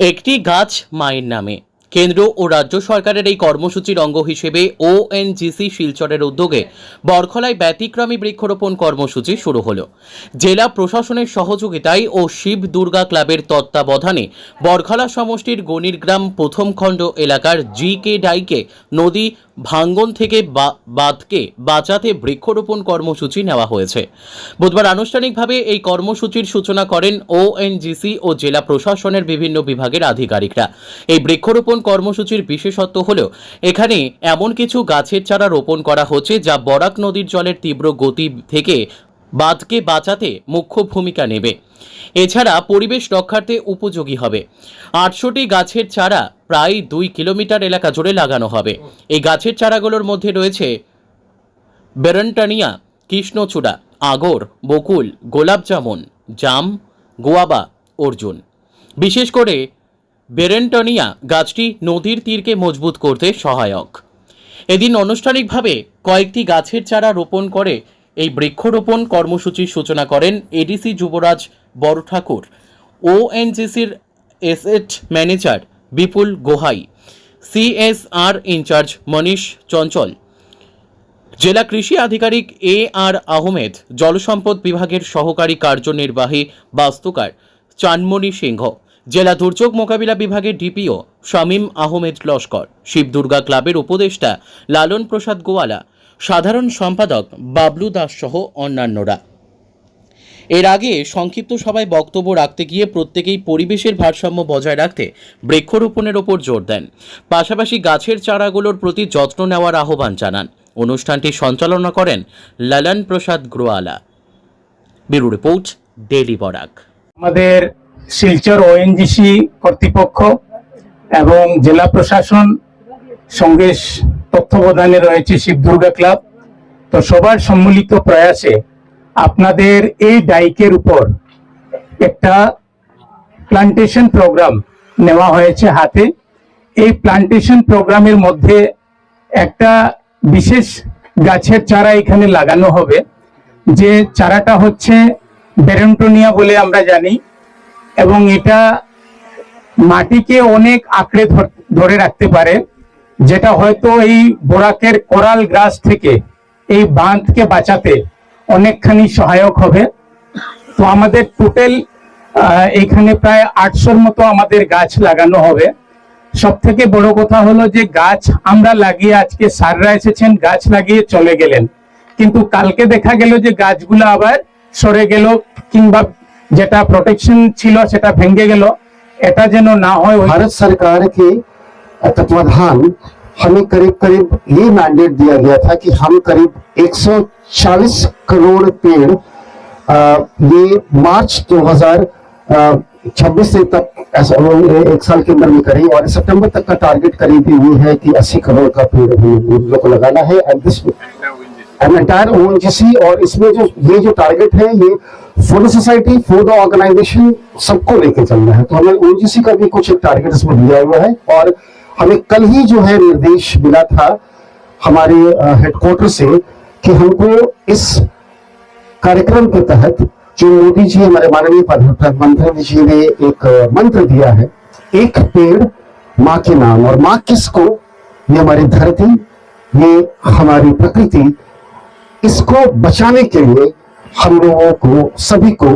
একটি গাছ মায়ের নামে। কেন্দ্র ও রাজ্য সরকারের এই কর্মসূচির অঙ্গ হিসেবে ওএনজিসি শিলচরের উদ্যোগে বরখলায় ব্যতিক্রমী বৃক্ষরোপণ কর্মসূচি শুরু হলো। জেলা প্রশাসনের সহযোগিতায় ও শিব দুর্গা ক্লাবের তত্ত্বাবধানে বরখলা সমষ্টির গণিরগ্রাম প্রথম খণ্ড এলাকার জি কে ডাইকে নদী ভাঙ্গন থেকে বাঁধকে বাঁচাতে বৃক্ষরোপণ কর্মসূচি নেওয়া হয়েছে। বুধবার আনুষ্ঠানিকভাবে এই কর্মসূচির সূচনা করেন ওএনজিসি ও জেলা প্রশাসনের বিভিন্ন বিভাগের আধিকারিকরা। এই বৃক্ষরোপণ কর্মসূচির বিশেষত্ব হল, এখানে এমন কিছু গাছের চারা রোপণ করা হচ্ছে যা বরাক নদীর জলের তীব্র গতি থেকে বাঁধকে বাঁচাতে মুখ্য ভূমিকা নেবে। এছাড়া পরিবেশ রক্ষার্থে উপযোগী হবে। আটশোটি গাছের চারা প্রায় দুই কিলোমিটার এলাকা জুড়ে লাগানো হবে। এই গাছের চারাগুলোর মধ্যে রয়েছে বেরন্টানিয়া, কৃষ্ণচূড়া, আগর, বকুল, গোলাপ জামুন, জাম, গোয়াবা, অর্জুন। বিশেষ করে বেরেন্টনিয়া গাছটি নদীর তীরকে মজবুত করতে সহায়ক। এদিন আনুষ্ঠানিকভাবে কয়েকটি গাছের চারা রোপণ করে এই বৃক্ষরোপণ কর্মসূচির সূচনা করেন ADC Yuvraj Borthakur. ওএনজিসির asset manager Bipul Gohain. CSR incharge Manish Chanchal. জেলা কৃষি আধিকারিক এ আর আহমেদ, জলসম্পদ বিভাগের সহকারী কার্যনির্বাহী বাস্তুকার চানমণি সিংহ, জেলা দুর্যোগ মোকাবিলা বিভাগের ডিপিও শামীম আহমেদ লস্কর শিব দুর্গা ক্লাবের উপদেষ্টা লালন প্রসাদ গোয়ালা সাধারণ সম্পাদক বাবলু দাস সহ অন্যান্যরা। এর আগে সংক্ষিপ্ত সভায় বক্তব্য রাখতে গিয়ে প্রত্যেকেই পরিবেশের ভারসাম্য বজায় রাখতে বৃক্ষরোপণের ওপর জোর দেন। পাশাপাশি গাছের চারাগুলোর প্রতি যত্ন নেওয়ার আহ্বান জানান। অনুষ্ঠানটি সঞ্চালনা করেন Lalan Prasad Gowala. Bureau report daily Barak. আমাদের শিলচর ওএনজিসি কর্তৃপক্ষ এবং জেলা প্রশাসন সঙ্গে তত্ত্বাবধানে রয়েছে শিব দুর্গা ক্লাব। তো সবার সম্মিলিত প্রয়াসে আপনাদের এই ডাইকের উপর একটা প্লান্টেশন প্রোগ্রাম নেওয়া হয়েছে হাতে। এই প্লান্টেশন প্রোগ্রামের মধ্যে একটা বিশেষ গাছের চারা এখানে লাগানো হবে, যে চারাটা হচ্ছে বেরেন্টোনিয়া বলে আমরা জানি এবং এটা মাটিকে অনেক আঁকড়ে ধরে রাখতে পারে। যেটা হয়তো এই বোরাকের করাল গ্রাস থেকে এই বাঁধকে বাঁচাতে অনেকখানি সহায়ক হবে। তো আমাদের টোটাল এখানে প্রায় আটশোর মতো আমাদের গাছ লাগানো হবে। সব থেকে বড় কথা হলো যে গাছ আমরা লাগিয়ে আজকে সাররা এসেছেন, গাছ লাগিয়ে চলে গেলেন। কিন্তু কালকে দেখা গেল যে গাছগুলো আবার সরে গেল কিংবা যেটা প্রোটেকশন ছিল সেটা ভেঙে গেল। এটা যেন না হয় ভারত সরকারকে तत्वाधान हमें करीब करीब ये मैंडेट दिया गया था कि हम करीब 140 करोड़ पेड़ ये मार्च 2026 से तक ऐसा एक साल के अंदर में करें और सितंबर तक का टारगेट करीब ये है कि 80 करोड़ का पेड़ हम लोग को लगाना है and this and entire ONGC और इसमें जो ये जो टारगेट है, ये for the society for the organisation सबको लेके चलना है। तो हमें ओएनजीसी का भी कुछ एक टारगेट इसमें दिया हुआ है और हमें कल ही जो है निर्देश मिला था हमारे हेडक्वार्टर से कि हमको इस कार्यक्रम के तहत जो मोदी जी हमारे माननीय प्रधानमंत्री जी ने एक मंत्र दिया है, एक पेड़ माँ के नाम और माँ किसको? ये हमारी धरती, ये हमारी प्रकृति, इसको बचाने के लिए हम लोगों को, सभी को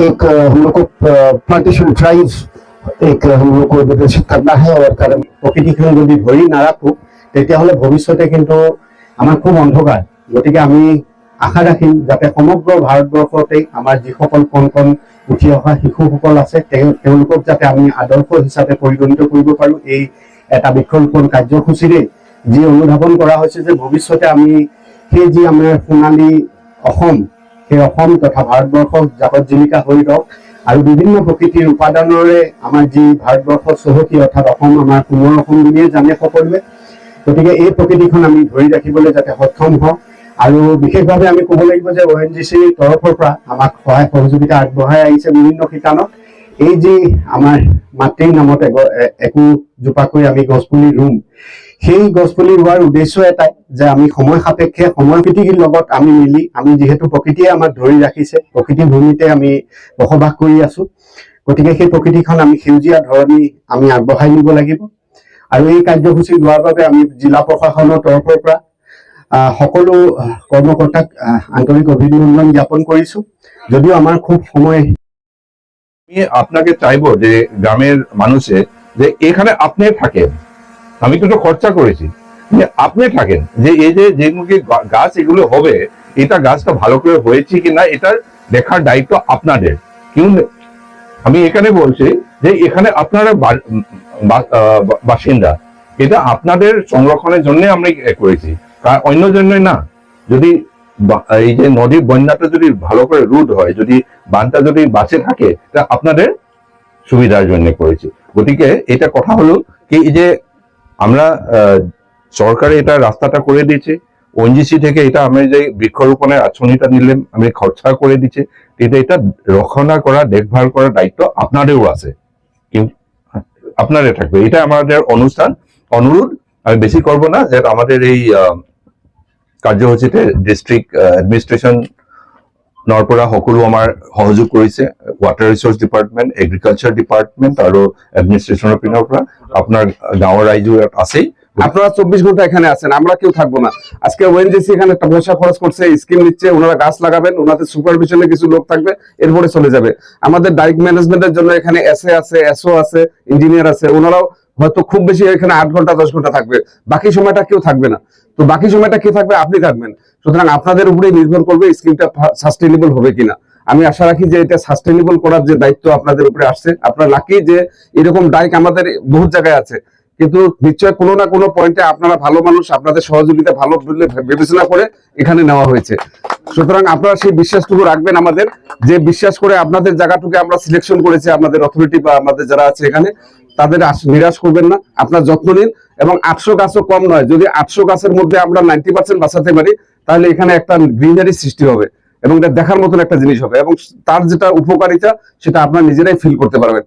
एक हम लोग को प्लांटेशन ड्राइव এক লোক শিক্ষাত নাহে ওর কারণ প্ৰকৃতিখন যদি ধৰি নাৰাখোঁ, তেতিয়াহ'লে ভৱিষ্যতে কিন্তু আমার খুব অন্ধকার গতি আমি আশা ৰাখিম যাতে সমগ্র ভাৰতবৰ্ষতেই আমার যখন কণ কণ উঠি অহা শিশুসকল আছে যাতে আমি আদর্শ হিসাবে পরিগণিত করব পাৰোঁ এই এটা বৃক্ষরোপণ কাৰ্যসূচীৰে। যে অনুধাবন করা হয়েছে যে ভবিষ্যতে আমি সেই যে আমার সোণালী অসম, সেই অসম তথা ভারতবর্ষ জাকত জিলিকা হৈ আৰু বিভিন্ন প্ৰকৃতিৰ উপাদানৰে আমাৰ যি ভাৰতবৰ্ষ চহকী অৰ্থাৎ অসম, আমাৰ সোণৰ অসম বুলিয়ে জানে সকলোৱে। গতিকে এই প্ৰকৃতিখন আমি ধৰি ৰাখিবলৈ যাতে সক্ষম হওঁ। আৰু বিশেষভাৱে আমি ক'ব লাগিব যে অ' এন জি চিৰ তৰফৰ পৰা আমাক সহায় সহযোগিতা আগবঢ়াই আহিছে বিভিন্ন শিতানত। এই যি আমাৰ মাতৃৰ নামত একো জোপাকৈ আমি গছপুলি ৰুম সেই গছপুলি ৰোৱাৰ উদ্দেশ্য এটাই যে আমি সময় সাপেক্ষে সময় প্ৰকৃতিৰ লগত আমি মিলি আমি যিহেতু প্ৰকৃতিয়ে আমাক ধৰি ৰাখিছে প্ৰকৃতিৰ ভূমিতে আমি বসবাস কৰি আছো গতিকে সেই প্ৰকৃতিখন আমি সেউজীয়া ধৰণী আমি আগবঢ়াই নিব লাগিব। আৰু এই কাৰ্যসূচী লোৱাৰ বাবে আমি জিলা প্ৰশাসনৰ তৰফৰ পৰা সকলো কৰ্মকৰ্তাক আন্তৰিক অভিনন্দন জ্ঞাপন কৰিছো। যদিও আমাৰ খুব সময় আমি আপনাকে চাইব যে গ্রামের মানুষে যে এখানে আপনি থাকেন। আমি কিন্তু খরচা করেছি। আপনি থাকেন, যে এই যে যেগুলো গাছ এগুলো হবে, এটা গাছটা ভালো করে হয়েছে কি না এটার দেখার দায়িত্ব আপনাদের। কেউ আমি এখানে বলছি যে এখানে আপনারা বাসিন্দা। এটা আপনাদের সংরক্ষণের জন্য আমরা করেছি। অন্য জন্য না। যদি এই যে নদীর বন্যাটা যদি ভালো করে রুট হয়, যদি বানটা যদি বাঁচে থাকে, তা আপনাদের সুবিধার জন্য করেছি। গতিকে এটা কথা হলো কি যে আমরা সরকারে এটা রাস্তাটা করে দিয়েছে ওএনজিসি থেকে এটা আমি যে বৃক্ষরোপণের আঁচনিটা নিলাম, আমি খরচা করে দিচ্ছে এটা এটা রক্ষণা করা, দেখভাল করার দায়িত্ব আপনাদেরও আছে। কেউ আপনাদের থাকবে। এটা আমাদের অনুষ্ঠান। অনুরোধ, আমি বেশি করব না যে আমাদের এই কাৰ্যসূচীতে ডিষ্ট্ৰিক্ট এডমিনিষ্ট্ৰেশ্যন নৰ পৰা সহযোগ কৰিছে water resource department agriculture department আৰু এডমিনিষ্ট্ৰেশ্যনৰ পিনৰ পৰা। আপোনাৰ গাঁৱৰ আছেই। আপনারা চব্বিশ ঘণ্টা এখানে আছেন, আমরা কেউ থাকব না। আজকে ওএনজিসি এখানে একটা পয়সা খরচ করছে, স্কিম নিচ্ছে, ওনারা গাছ লাগাবেন, ওনাদের সুপারভিশনে কিছু লোক থাকবে, এরপরে চলে যাবে। আমাদের ডাইরেক্ট ম্যানেজমেন্টের জন্য এখানে এসএ আছে এসও আছে ইঞ্জিনিয়ার আছে, ওনারাও হয়তো খুব বেশি এখানে আট ঘণ্টা, দশ ঘণ্টা থাকবে। বাকি সময়টা কেউ থাকবে না। তো বাকি সময়টা কে থাকবে? আপনি থাকবেন। সুতরাং আপনাদের উপরেই নির্ভর করবে স্কিমটা সাস্টেনেবল হবে কিনা। আমি আশা রাখি যে এটা সাস্টেনেবল করার যে দায়িত্ব আপনাদের উপরে আসছে, আপনারা লাকি যে এরকম ডাইক আমাদের বহু জায়গায় আছে। কিন্তু নিশ্চয় কোনো না কোনো পয়েন্টে আপনারা ভালো মানুষ, আপনাদের সহযোগিতা ভালো বিবেচনা করে এখানে নেওয়া হয়েছে। সুতরাং আপনারা সেই বিশ্বাসটুকু রাখবেন আমাদের, যে বিশ্বাস করে আপনাদের জায়গাটুকু আমরা সিলেকশন করেছি আপনাদের অথরিটি বা আমাদের যারা আছে এখানে তাদের নিরাশ করবেন না। আপনার যত্ন নিন এবং আটশো গাছও কম নয়। যদি আটশো গাছের মধ্যে আমরা নাইনটি পার্সেন্ট বাঁচাতে পারি, তাহলে এখানে একটা গ্রিনারি সৃষ্টি হবে এবং এটা দেখার মতন একটা জিনিস হবে এবং তার যেটা উপকারিতা, সেটা আপনার নিজেরাই ফিল করতে পারবেন।